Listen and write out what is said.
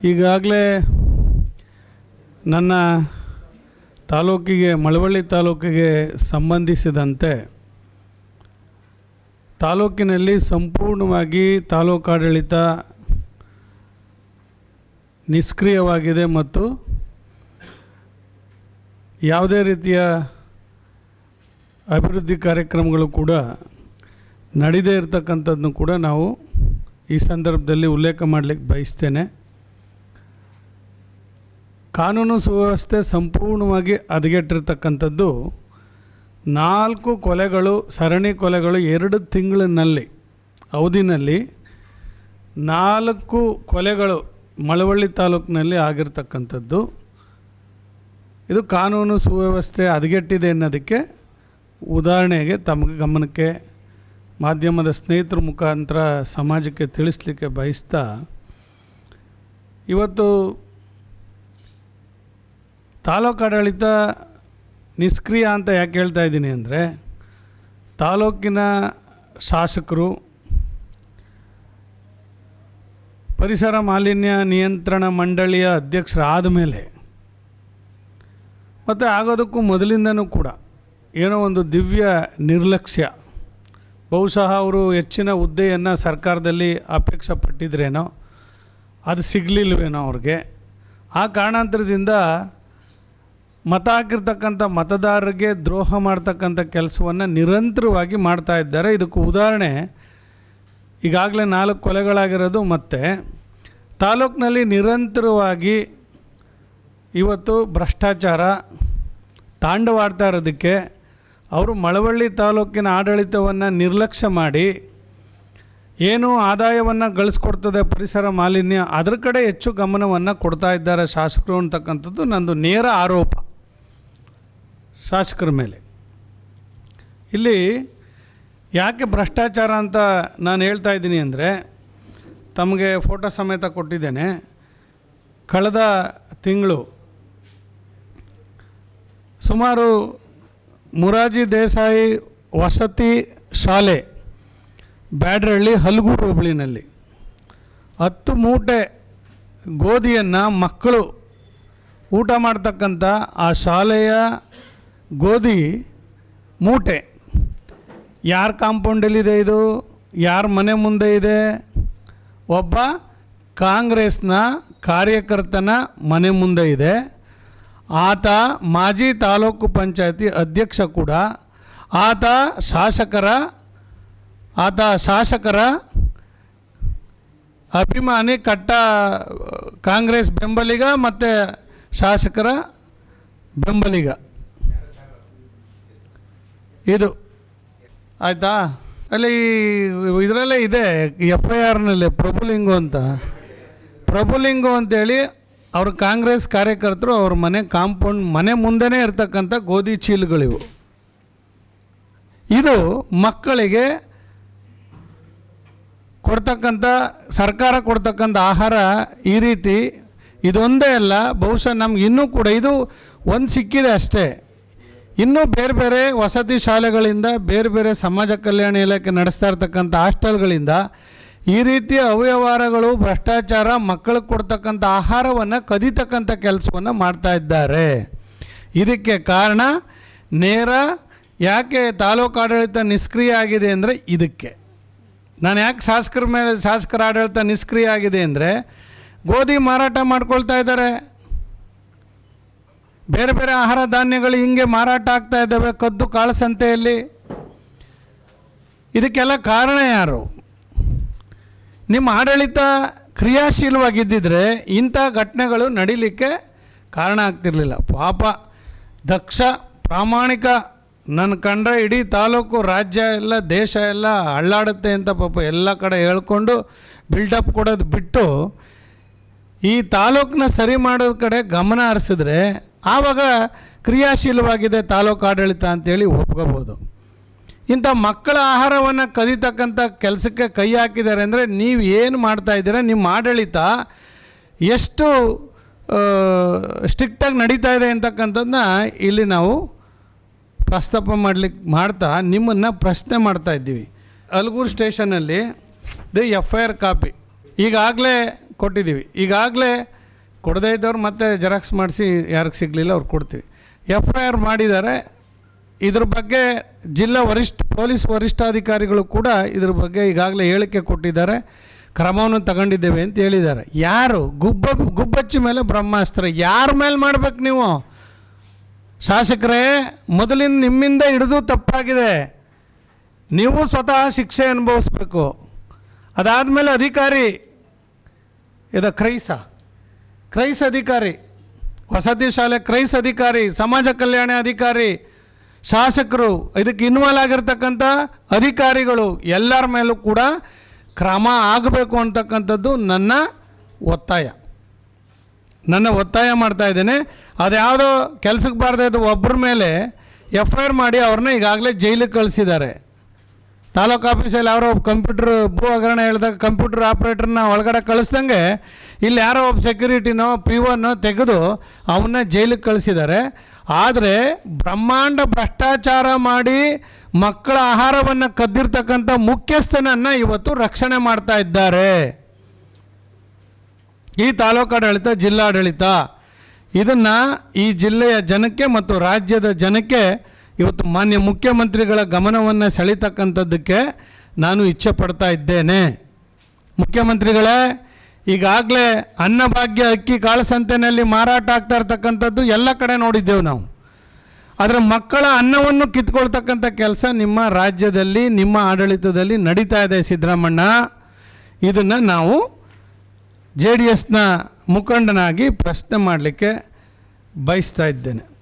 ಈಗಾಗಲೇ ನನ್ನ ತಾಲೂಕಿಗೆ, ಮಳವಳ್ಳಿ ತಾಲೂಕಿಗೆ ಸಂಬಂಧಿಸಿದಂತೆ ತಾಲೂಕಿನಲ್ಲಿ ಸಂಪೂರ್ಣವಾಗಿ ತಾಲೂಕಾಡಳಿತ ನಿಷ್ಕ್ರಿಯವಾಗಿದೆ ಮತ್ತು ಯಾವುದೇ ರೀತಿಯ ಅಭಿವೃದ್ಧಿ ಕಾರ್ಯಕ್ರಮಗಳು ಕೂಡ ನಡೀದೇ ಇರತಕ್ಕಂಥದ್ದನ್ನು ಕೂಡ ನಾವು ಈ ಸಂದರ್ಭದಲ್ಲಿ ಉಲ್ಲೇಖ ಮಾಡಲಿಕ್ಕೆ ಬಯಸ್ತೇನೆ. ಕಾನೂನು ಸುವ್ಯವಸ್ಥೆ ಸಂಪೂರ್ಣವಾಗಿ ಹದಗೆಟ್ಟಿರ್ತಕ್ಕಂಥದ್ದು ನಾಲ್ಕು ಕೊಲೆಗಳು, ಸರಣಿ ಕೊಲೆಗಳು ಎರಡು ತಿಂಗಳಿನಲ್ಲಿ, ಅವಧಿನಲ್ಲಿ ನಾಲ್ಕು ಕೊಲೆಗಳು ಮಳವಳ್ಳಿ ತಾಲೂಕಿನಲ್ಲಿ ಆಗಿರ್ತಕ್ಕಂಥದ್ದು. ಇದು ಕಾನೂನು ಸುವ್ಯವಸ್ಥೆ ಹದಗೆಟ್ಟಿದೆ ಅನ್ನೋದಕ್ಕೆ ಉದಾಹರಣೆಗೆ ತಮಗೆ ಗಮನಕ್ಕೆ ಮಾಧ್ಯಮದ ಸ್ನೇಹಿತರ ಮುಖಾಂತರ ಸಮಾಜಕ್ಕೆ ತಿಳಿಸ್ಲಿಕ್ಕೆ ಬಯಸ್ತಾ, ಇವತ್ತು ತಾಲೂಕಾಡಳಿತ ನಿಷ್ಕ್ರಿಯ ಅಂತ ಯಾಕೆ ಹೇಳ್ತಾ ಇದ್ದೀನಿ ಅಂದರೆ ತಾಲೂಕಿನ ಶಾಸಕರು ಪರಿಸರ ಮಾಲಿನ್ಯ ನಿಯಂತ್ರಣ ಮಂಡಳಿಯ ಅಧ್ಯಕ್ಷರಾದ ಮೇಲೆ ಮತ್ತು ಆಗೋದಕ್ಕೂ ಮೊದಲಿಂದನೂ ಕೂಡ ಏನೋ ಒಂದು ದಿವ್ಯ ನಿರ್ಲಕ್ಷ್ಯ. ಬಹುಶಃ ಅವರು ಹೆಚ್ಚಿನ ಹುದ್ದೆಯನ್ನು ಸರ್ಕಾರದಲ್ಲಿ ಅಪೇಕ್ಷೆ ಪಟ್ಟಿದ್ರೇನೋ ಅದು ಸಿಗಲಿಲ್ವೇನೋ ಅವ್ರಿಗೆ. ಆ ಕಾರಣಾಂತರದಿಂದ ಮತ ಹಾಕಿರ್ತಕ್ಕಂಥ ಮತದಾರರಿಗೆ ದ್ರೋಹ ಮಾಡ್ತಕ್ಕಂಥ ಕೆಲಸವನ್ನು ನಿರಂತರವಾಗಿ ಮಾಡ್ತಾ ಇದ್ದಾರೆ. ಇದಕ್ಕೆ ಉದಾಹರಣೆ, ಈಗಾಗಲೇ ನಾಲ್ಕು ಕೊಲೆಗಳಾಗಿರೋದು ಮತ್ತು. ತಾಲೂಕಿನಲ್ಲಿ ನಿರಂತರವಾಗಿ ಇವತ್ತು ಭ್ರಷ್ಟಾಚಾರ ತಾಂಡವಾಡ್ತಾ ಇರೋದಕ್ಕೆ ಅವರು ಮಳವಳ್ಳಿ ತಾಲೂಕಿನ ಆಡಳಿತವನ್ನು ನಿರ್ಲಕ್ಷ್ಯ ಮಾಡಿ ಏನು ಆದಾಯವನ್ನು ಗಳಿಸ್ಕೊಡ್ತದೆ ಪರಿಸರ ಮಾಲಿನ್ಯ ಅದರ ಕಡೆ ಹೆಚ್ಚು ಗಮನವನ್ನು ಕೊಡ್ತಾ ಇದ್ದಾರೆ ಶಾಸಕರು ಅಂತಕ್ಕಂಥದ್ದು ನಂದು ನೇರ ಆರೋಪ. ಶಾಸಕರ ಮೇಲೆ. ಇಲ್ಲಿ ಯಾಕೆ ಭ್ರಷ್ಟಾಚಾರ ಅಂತ ನಾನು ಹೇಳ್ತಾ ಇದ್ದೀನಿ ಅಂದರೆ, ತಮಗೆ ಫೋಟೋ ಸಮೇತ ಕೊಟ್ಟಿದ್ದೇನೆ. ಕಳೆದ ತಿಂಗಳು ಸುಮಾರು ಮುರಾಜಿ ದೇಸಾಯಿ ವಸತಿ ಶಾಲೆ ಬ್ಯಾಡ್ರಹಳ್ಳಿ ಹಲಗೂರು ಹೋಬಳಿನಲ್ಲಿ ಹತ್ತು ಮೂಟೆ ಗೋಧಿಯನ್ನು ಮಕ್ಕಳು ಊಟ ಮಾಡ್ತಕ್ಕಂಥ ಆ ಶಾಲೆಯ ಗೋಧಿ, ಮೂಟೆ. ಯಾರ ಕಾಂಪೌಂಡಲ್ಲಿದೆ ಇದು? ಯಾರ ಮನೆ ಮುಂದೆ ಇದೆ? ಒಬ್ಬ ಕಾಂಗ್ರೆಸ್ನ ಕಾರ್ಯಕರ್ತನ ಮನೆ ಮುಂದೆ ಇದೆ. ಆತ ಮಾಜಿ ತಾಲೂಕು ಪಂಚಾಯತಿ ಅಧ್ಯಕ್ಷ ಕೂಡ. ಆತ ಶಾಸಕರ ಆತ ಶಾಸಕರ ಅಭಿಮಾನಿ ಕಟ್ಟ, ಕಾಂಗ್ರೆಸ್ ಬೆಂಬಲಿಗ ಮತ್ತು ಶಾಸಕರ ಬೆಂಬಲಿಗ. ಇದು ಆಯಿತಾ? ಅಲ್ಲಿ ಇದರಲ್ಲೇ ಇದೆ ಎಫ್ ಐ ಆರ್ನಲ್ಲಿ ಪ್ರಭುಲಿಂಗು ಅಂತ. ಪ್ರಭುಲಿಂಗು ಅಂತೇಳಿ ಅವ್ರ ಕಾಂಗ್ರೆಸ್ ಕಾರ್ಯಕರ್ತರು ಅವ್ರ ಮನೆ ಕಾಂಪೌಂಡ್ ಮನೆ ಮುಂದೆನೇ ಇರ್ತಕ್ಕಂಥ ಗೋಧಿ ಚೀಲಗಳಿವು. ಇದು ಮಕ್ಕಳಿಗೆ ಕೊಡ್ತಕ್ಕಂಥ, ಸರ್ಕಾರ ಕೊಡ್ತಕ್ಕಂಥ ಆಹಾರ ಈ ರೀತಿ ಇದೊಂದೇ ಅಲ್ಲ, ಬಹುಶಃ ನಮ್ಗೆ ಇನ್ನೂ ಕೂಡ ಇದು ಒಂದು ಸಿಕ್ಕಿದೆ ಅಷ್ಟೇ. ಇನ್ನೂ ಬೇರೆ ಬೇರೆ ವಸತಿ ಶಾಲೆಗಳಿಂದ ಬೇರೆ ಬೇರೆ ಸಮಾಜ ಕಲ್ಯಾಣ ಇಲಾಖೆ ನಡೆಸ್ತಾ ಇರ್ತಕ್ಕಂಥ ಹಾಸ್ಟೆಲ್ಗಳಿಂದ ಈ ರೀತಿಯ ಅವ್ಯವಹಾರಗಳು, ಭ್ರಷ್ಟಾಚಾರ, ಮಕ್ಕಳಿಗೆ ಕೊಡ್ತಕ್ಕಂಥ ಆಹಾರವನ್ನು ಕದಿತಕ್ಕಂಥ ಕೆಲಸವನ್ನು ಮಾಡ್ತಾ ಇದ್ದಾರೆ. ಇದಕ್ಕೆ ಕಾರಣ ನೇರ ಯಾಕೆ ತಾಲೂಕು ಆಡಳಿತ ನಿಷ್ಕ್ರಿಯ ಆಗಿದೆ ಅಂದರೆ ಇದಕ್ಕೆ. ನಾನು ಯಾಕೆ ಶಾಸಕರ ಮೇಲೆ, ಶಾಸಕರ ಆಡಳಿತ ನಿಷ್ಕ್ರಿಯ ಆಗಿದೆ ಅಂದರೆ ಗೋಧಿ ಮಾರಾಟ ಮಾಡ್ಕೊಳ್ತಾ ಇದ್ದಾರೆ. ಬೇರೆ ಬೇರೆ ಆಹಾರ ಧಾನ್ಯಗಳು ಹಿಂಗೆ ಮಾರಾಟ ಆಗ್ತಾ ಇದ್ದಾವೆ, ಕದ್ದು ಕಾಳು ಸಂತೆಯಲ್ಲಿ. ಇದಕ್ಕೆಲ್ಲ ಕಾರಣ ಯಾರು? ನಿಮ್ಮ ಆಡಳಿತ ಕ್ರಿಯಾಶೀಲವಾಗಿದ್ದಿದ್ರೆ ಇಂಥ ಘಟನೆಗಳು ನಡೀಲಿಕ್ಕೆ ಕಾರಣ ಆಗ್ತಿರಲಿಲ್ಲ. ಪಾಪ, ದಕ್ಷ, ಪ್ರಾಮಾಣಿಕ ನನ್ನ ಕಂಡ್ರೆ ಇಡೀ ತಾಲೂಕು, ರಾಜ್ಯ ಎಲ್ಲ, ದೇಶ ಎಲ್ಲ ಅಳ್ಳಾಡುತ್ತೆ ಅಂತ ಪಾಪ ಎಲ್ಲ ಕಡೆ ಹೇಳ್ಕೊಂಡು ಬಿಲ್ಡಪ್ ಕೊಡೋದು ಬಿಟ್ಟು ಈ ತಾಲೂಕನ್ನ ಸರಿ ಮಾಡೋದ ಕಡೆ ಗಮನ ಹರಿಸಿದ್ರೆ ಆವಾಗ ಕ್ರಿಯಾಶೀಲವಾಗಿದೆ ತಾಲೂಕು ಆಡಳಿತ ಅಂತೇಳಿ ಒಪ್ಕೋಬೋದು. ಇಂಥ ಮಕ್ಕಳ ಆಹಾರವನ್ನು ಕದೀತಕ್ಕಂಥ ಕೆಲಸಕ್ಕೆ ಕೈ ಹಾಕಿದ್ದಾರೆ ಅಂದರೆ ನೀವು ಏನು ಮಾಡ್ತಾ ಇದ್ದೀರಾ? ನಿಮ್ಮ ಆಡಳಿತ ಎಷ್ಟು ಸ್ಟ್ರಿಕ್ಟಾಗಿ ನಡೀತಾ ಇದೆ ಅಂತಕ್ಕಂಥದ್ದನ್ನ ಇಲ್ಲಿ ನಾವು ಪ್ರಸ್ತಾಪ ಮಾಡಲಿಕ್ಕೆ ಮಾಡ್ತಾ ನಿಮ್ಮನ್ನು ಪ್ರಶ್ನೆ ಮಾಡ್ತಾ ಇದ್ದೀವಿ. Alguru ಸ್ಟೇಷನಲ್ಲಿ the F I R copy ಈಗಾಗಲೇ ಕೊಟ್ಟಿದ್ದೀವಿ. ಈಗಾಗಲೇ ಕೊಡದೇ ಇದ್ದವ್ರು ಮತ್ತೆ ಜೆರಾಕ್ಸ್ ಮಾಡಿಸಿ ಯಾರಿಗೆ ಸಿಗಲಿಲ್ಲ ಅವ್ರು ಕೊಡ್ತೀವಿ. ಎಫ್ ಐ ಆರ್ ಮಾಡಿದ್ದಾರೆ ಇದ್ರ ಬಗ್ಗೆ ಜಿಲ್ಲಾ ವರಿಷ್ಠ, ಪೊಲೀಸ್ ವರಿಷ್ಠಾಧಿಕಾರಿಗಳು ಕೂಡ ಇದ್ರ ಬಗ್ಗೆ ಈಗಾಗಲೇ ಹೇಳಿಕೆ ಕೊಟ್ಟಿದ್ದಾರೆ. ಕ್ರಮವನ್ನು ತಗೊಂಡಿದ್ದೇವೆ ಅಂತ ಹೇಳಿದ್ದಾರೆ. ಯಾರು? ಗುಬ್ಬ, ಗುಬ್ಬಚ್ಚಿ ಮೇಲೆ ಬ್ರಹ್ಮಾಸ್ತ್ರ. ಯಾರ ಮೇಲೆ ಮಾಡ್ಬೇಕು ನೀವು? ಶಾಸಕರೇ, ಮೊದಲಿನ ನಿಮ್ಮಿಂದ ಹಿಡಿದು ತಪ್ಪಾಗಿದೆ. ನೀವು ಸ್ವತಃ ಶಿಕ್ಷೆ ಅನುಭವಿಸ್ಬೇಕು. ಅದಾದಮೇಲೆ ಅಧಿಕಾರಿ, ಇದ ಕ್ರೈಸ? ಕ್ರೈಸ್ ಅಧಿಕಾರಿ, ವಸತಿ ಶಾಲೆ ಕ್ರೈಸ್ ಅಧಿಕಾರಿ, ಸಮಾಜ ಕಲ್ಯಾಣ ಅಧಿಕಾರಿ, ಶಾಸಕರು, ಇದಕ್ಕೆ ಇನ್ವಾಲ್ವ್ ಆಗಿರ್ತಕ್ಕಂಥ ಅಧಿಕಾರಿಗಳು ಎಲ್ಲರ ಮೇಲೂ ಕೂಡ ಕ್ರಮ ಆಗಬೇಕು ಅಂತಕ್ಕಂಥದ್ದು ನನ್ನ ಒತ್ತಾಯ. ನನ್ನ ಒತ್ತಾಯ ಮಾಡ್ತಾ ಇದ್ದೇನೆ. ಅದ್ಯಾವುದೋ ಕೆಲಸಕ್ಕೆ ಬಾರದೇ ಒಬ್ಬರ ಮೇಲೆ ಎಫ್ ಐ ಆರ್ ಮಾಡಿ ಅವ್ರನ್ನ ಈಗಾಗಲೇ ಜೈಲಿಗೆ ಕಳಿಸಿದ್ದಾರೆ. ತಾಲೂಕು ಆಫೀಸಲ್ಲಿ ಯಾರೋ ಒಬ್ಬ ಕಂಪ್ಯೂಟ್ರ್ ಭೂ ಹಗರಣ ಹೇಳಿದಾಗ ಕಂಪ್ಯೂಟರ್ ಆಪ್ರೇಟರ್ನ ಒಳಗಡೆ ಕಳಿಸ್ದಂಗೆ ಇಲ್ಲಿ ಯಾರೋ ಒಬ್ಬ ಸೆಕ್ಯೂರಿಟಿನೋ ಪಿ ಒನೋ ತೆಗೆದು ಅವನ್ನ ಜೈಲಿಗೆ ಕಳಿಸಿದ್ದಾರೆ. ಆದರೆ ಬ್ರಹ್ಮಾಂಡ ಭ್ರಷ್ಟಾಚಾರ ಮಾಡಿ ಮಕ್ಕಳ ಆಹಾರವನ್ನು ಕದ್ದಿರ್ತಕ್ಕಂಥ ಮುಖ್ಯಸ್ಥನನ್ನು ಇವತ್ತು ರಕ್ಷಣೆ ಮಾಡ್ತಾ ಇದ್ದಾರೆ. ಈ ತಾಲೂಕಾಡಳಿತ ಜಿಲ್ಲಾಡಳಿತ. ಇದನ್ನು ಈ ಜಿಲ್ಲೆಯ ಜನಕ್ಕೆ ಮತ್ತು ರಾಜ್ಯದ ಜನಕ್ಕೆ ಇವತ್ತು ಮಾನ್ಯ ಮುಖ್ಯಮಂತ್ರಿಗಳ ಗಮನವನ್ನು ಸೆಳೀತಕ್ಕಂಥದ್ದಕ್ಕೆ ನಾನು ಇಚ್ಛೆ ಪಡ್ತಾ ಇದ್ದೇನೆ. ಮುಖ್ಯಮಂತ್ರಿಗಳೇ, ಈಗಾಗಲೇ ಅನ್ನಭಾಗ್ಯ ಅಕ್ಕಿ ಕಾಳಸಂತೆನಲ್ಲಿ ಮಾರಾಟ ಆಗ್ತಾ ಇರ್ತಕ್ಕಂಥದ್ದು ಎಲ್ಲ ಕಡೆ ನೋಡಿದ್ದೆವು ನಾವು. ಆದರೆ ಮಕ್ಕಳ ಅನ್ನವನ್ನು ಕಿತ್ಕೊಳ್ತಕ್ಕಂಥ ಕೆಲಸ ನಿಮ್ಮ ರಾಜ್ಯದಲ್ಲಿ, ನಿಮ್ಮ ಆಡಳಿತದಲ್ಲಿ ನಡೀತಾ ಇದೆ ಸಿದ್ದರಾಮಣ್ಣ. ಇದನ್ನು ನಾವು ಜೆ ಡಿ ಎಸ್ನ ಮುಖಂಡನಾಗಿ ಪ್ರಶ್ನೆ ಮಾಡಲಿಕ್ಕೆ ಬಯಸ್ತಾ ಇದ್ದೇನೆ.